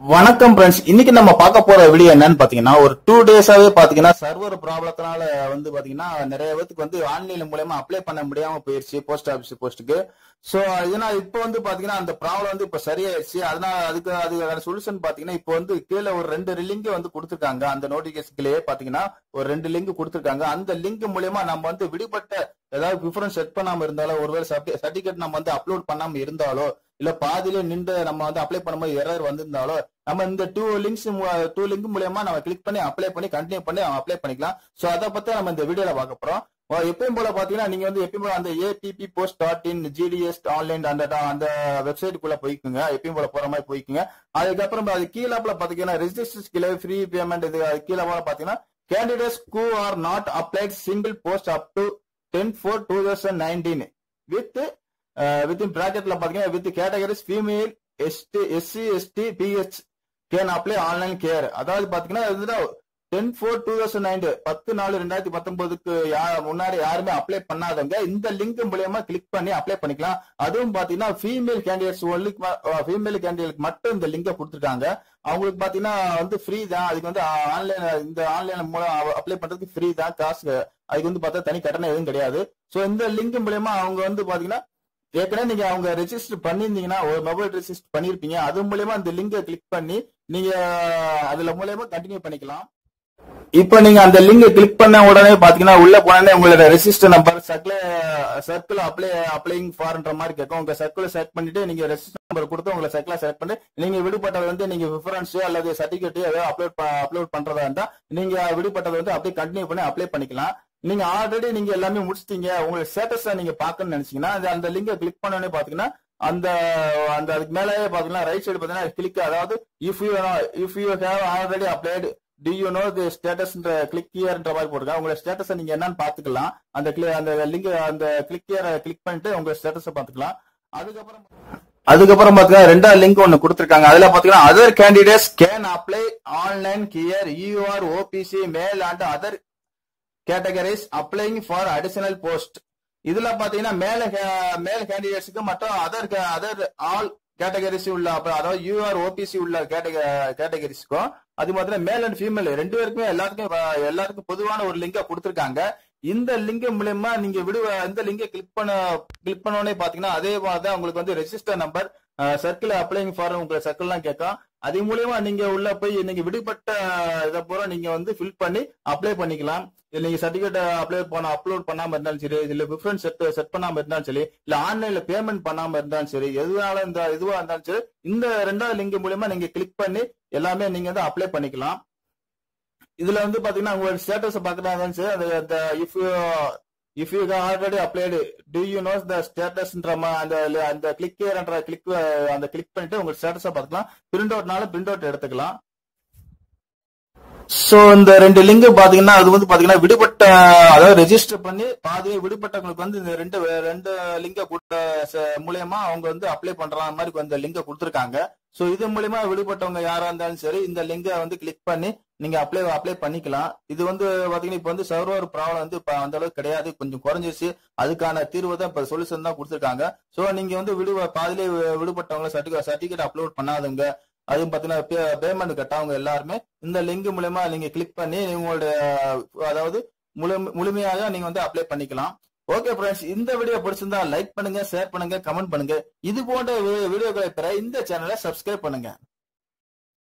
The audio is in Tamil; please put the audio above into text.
வணக்கம் ஃப்ரெண்ட்ஸ் இன்னைக்கு நம்ம பார்க்க போற வீடியோ என்னன்னு பாத்தீங்கன்னா ஒரு டூ டேஸாவே பாத்தீங்கன்னா சர்வர் ப்ராப்ளத்தினால வந்து பாத்தீங்கன்னா நிறைய பேருக்கு வந்து ஆன்லைன் மூலயமா அப்ளை பண்ண முடியாம போயிருச்சு போஸ்ட் ஆபீஸ் போஸ்ட்டுக்கு. சோ இதனால இப்போ வந்து பாத்தீங்கன்னா அந்த ப்ராப்ளம் வந்து இப்ப சரியாயிருச்சு அதனால அதுக்கு அதுக்கான சொல்யூஷன் பாத்தீங்கன்னா இப்போ வந்து கீழே ஒரு ரெண்டு லிங்க் வந்து கொடுத்துருக்காங்க. அந்த நோட்டிபிகேஷன்லயே பாத்தீங்கன்னா ஒரு ரெண்டு லிங்க் கொடுத்துருக்காங்க. அந்த லிங்க் மூலயமா நம்ம வந்து விடுபட்ட ஏதாவது ப்ரிஃபரன்ஸ் செட் பண்ணாம இருந்தாலோ ஒருவேளை சர்டிபிகேட் நம்ம வந்து அப்லோட் பண்ணாம இருந்தாலோ இல்ல பாதியில நின்று நம்ம வந்து அப்ளை பண்ணும்போது எரர் வந்திருந்தாலோ நம்ம இந்த டூ லிங்க்ஸ் டூ லிங்க் மூலியமா நம்ம கிளிக் பண்ணி அப்ளை பண்ணி கண்டினியூ பண்ணி அப்ளை பண்ணிக்கலாம். சோ அதை பத்தி நம்ம இந்த வீடியோல பார்க்க போறோம். எப்பயும் போல பாத்தீங்கன்னா நீங்க வந்து எப்பயும் போல அந்த ATP post dot in GDS online அந்த அந்த வெப்சைட்டுக்குள்ள போய்க்குங்க. எப்பயும் போல போற மாதிரி போய்க்குங்க. அதுக்கப்புறம் அது கீழாப்புல பாத்தீங்கன்னா ரெஜிஸ்டர் கீழே ஃப்ரீ பேமெண்ட் இது அது கீழே போல பாத்தீங்கன்னா candidates who are not applied single post up to ten four two thousand nineteen with with in பிராக்கெட்ல பாத்தீங்கன்னா with categories female ST SC ST PH can apply online here அதாவது பாத்தீங்கன்னா ten four two thousand nine பத்து நாலு ரெண்டாயிரத்தி பத்தொன்பதுக்கு முன்னாடி யாருமே அப்ளை பண்ணாதவங்க இந்த லிங்க் மூலியமா கிளிக் பண்ணி அப்ளை பண்ணிக்கலாம். அதுவும் பாத்தீங்கன்னா female candidates only female candidate மட்டும் இந்த லிங்கை கொடுத்துருக்காங்க அவங்களுக்கு பாத்தீங்கன்னா வந்து ஃப்ரீ தான். அதுக்கு வந்து ஆன்லைன் இந்த ஆன்லைன் மூலம் அப்ளை பண்றதுக்கு ஃப்ரீ தான். காசு அதுக்கு வந்து பார்த்தா தனி கட்டணம் எதுவும் கிடையாது. ஸோ இந்த லிங்க் மூலியமா அவங்க வந்து பாத்தீங்கன்னா ஏற்கனவே நீங்க அவங்க ரெஜிஸ்டர் பண்ணிருந்தீங்கன்னா ஒரு மொபைல் ரெஜிஸ்டர் பண்ணிருப்பீங்க அது மூலயமா அந்த லிங்கை கிளிக் பண்ணி நீங்க அதுல மூலயமா கண்டினியூ பண்ணிக்கலாம். இப்போ நீங்க அந்த லிங்க் கிளிக் பண்ண உடனே பாத்தீங்கன்னா உள்ள போனே உங்களோட register number circle circle apply applying ஃபார்ன்ற மாதிரி கேட்கும். உங்க சர்க்கிளை செலக்ட் பண்ணிட்டு நீங்க ரெஜிஸ்டர் நம்பர் கொடுத்து உங்களை சர்க்கிளை செலக்ட் பண்ணி நீங்க விடுபட்டது வந்து நீங்க ப்ரிஃபரன்ஸ் அல்லது சர்டிபிகேட் ஏதோ அப்லோட் அப்லோட் பண்றதா இருந்தா நீங்க விடுபட்டதை வந்து அப்படியே கண்டினியூ பண்ணி அப்ளை பண்ணிக்கலாம். நீங்க ஆல்ரெடி நீங்க எல்லாமே முடிச்சிட்டீங்க. உங்களுக்கு ஸ்டேட்டஸ நீங்க பாக்கணும்னு நினைச்சீங்கன்னா அது அந்த லிங்கை கிளிக் பண்ணோடனே பாத்தீங்கன்னா அந்த அந்த அதுக்கு மேலேயே பாத்தீங்கன்னா ரைட் சைடு பாத்தீங்கன்னா கிளிக் அதாவது if you if you have already applied to you know the ஸ்டேட்டஸ்ன்ற click கியர்ன்ற மாதிரி போட்டுருக்காங்க உங்களோட ஸ்டேட்டஸை நீங்க என்னன்னு பாத்துக்கலாம் அந்த அந்த லிங்க் அந்த கிளிக் கியரை கிளிக் பண்ணிட்டு உங்க ஸ்டேட்டஸை பாத்துக்கலாம் அதுக்கப்புறம் அதுக்கப்புறம் பாத்தீங்கன்னா ரெண்டாவது லிங்க் ஒன்னு கொடுத்திருக்காங்க. அதுல பாத்தீங்கன்னா other candidates can apply online here UR OBC male and other categories applying for additional post இதுல பாத்தீங்கன்னா மேல மேல் கேண்டிடேட்ஸ்க்கு மற்றும் அதர் அதர் ஆல் கேட்டகரிஸ் உள்ள அப்புறம் அதாவது யூஆர் ஓபிசி உள்ள கேட்டகரிஸ்க்கும் அது மாதிரி மேல் அண்ட் ஃபீமேல் ரெண்டு பேருக்குமே எல்லாத்துக்கும் எல்லாருக்கும் பொதுவான ஒரு லிங்கை கொடுத்துருக்காங்க. இந்த லிங்க் மூலயமா நீங்க விடுவ இந்த லிங்கை கிளிக் பண்ண கிளிக் பண்ணோடனே பாத்தீங்கன்னா அதே மாதிரி தான் உங்களுக்கு வந்து register number circle applying for உங்களுக்கு சர்க்கிள்லாம் கேட்கும். அது மூலியமா நீங்க உள்ள போய் நீங்க விடுபட்ட இதை பூரா நீங்க வந்து ஃபில் பண்ணி அப்ளை பண்ணிக்கலாம். இல்ல நீங்க சர்டிபிகேட் அப்ளை பண்ண அப்லோட் பண்ணாம இருந்தாலும் சரி இல்ல ப்ரிஃபரன்ஸ் செட் செட் பண்ணாம இருந்தாலும் சரி இல்ல ஆன்லைன்ல பேமெண்ட் பண்ணாம இருந்தாலும் சரி எதுனால இந்த இதுவா இருந்தாலும் சரி இந்த ரெண்டாவது லிங்க் மூலியமா நீங்க கிளிக் பண்ணி எல்லாமே நீங்க வந்து அப்ளை பண்ணிக்கலாம். இதுல வந்து பாத்தீங்கன்னா உங்களோட ஸ்டேட்டஸ் பாக்குறதா இருந்தாலும் சரி. அந்த if if you already applied to you knows the ஸ்டேட்டஸ்ன்ற அந்த அந்த கிளிக் என்ற கிளிக் அந்த கிளிக் பண்ணிட்டு உங்க ஸ்டேட்டஸை பார்த்துக்கலாம். பிரிண்ட் அவுட்னால பிரிண்ட் அவுட் எடுத்துக்கலாம். சோ இந்த ரெண்டு லிங்க் பாத்தீங்கன்னா அது வந்து பாத்தீங்கன்னா விடுபட்ட அதாவது ரெஜிஸ்டர் பண்ணி பாதியே விடுபட்டவங்களுக்கு வந்து இந்த ரெண்டு ரெண்டு லிங்க கொடுத்த ச- மூலியமா அவங்க வந்து அப்ளை பண்ற மாதிரி இந்த லிங்க கொடுத்துருக்காங்க. சோ இது மூலியமா விடுபட்டவங்க யாரா இருந்தாலும் சரி இந்த லிங்கை வந்து கிளிக் பண்ணி நீங்க அப்ளை அப்ளை பண்ணிக்கலாம். இது வந்து பாத்தீங்கன்னா இப்ப வந்து சர்வர் ப்ராப்ளம் வந்து இப்ப அந்த அளவுக்கு கிடையாது. கொஞ்சம் குறைஞ்சிருச்சு. அதுக்கான தீர்வு தான் இப்ப சொல்யூஷன் தான் கொடுத்துருக்காங்க. சோ நீங்க வந்து விடு பாதிலே விடுபட்டவங்க சர்டிபிகேட் சர்டிபிகேட் அப்லோட் பண்ணாதுங்க அதுவும் பாத்தீங்கன்னா பேமெண்ட் கட்டவங்க எல்லாருமே இந்த லிங்க் மூலயமா நீங்க கிளிக் பண்ணி உங்களுடைய அதாவது முழு- முழுமையாக நீங்க வந்து அப்ளை பண்ணிக்கலாம். ஓகே ஃப்ரெண்ட்ஸ் இந்த வீடியோ பிடிச்சிருந்தா லைக் பண்ணுங்க ஷேர் பண்ணுங்க கமெண்ட் பண்ணுங்க. இது போன்ற வீடியோக்களை பெற இந்த சேனலை சப்ஸ்கிரைப் பண்ணுங்க.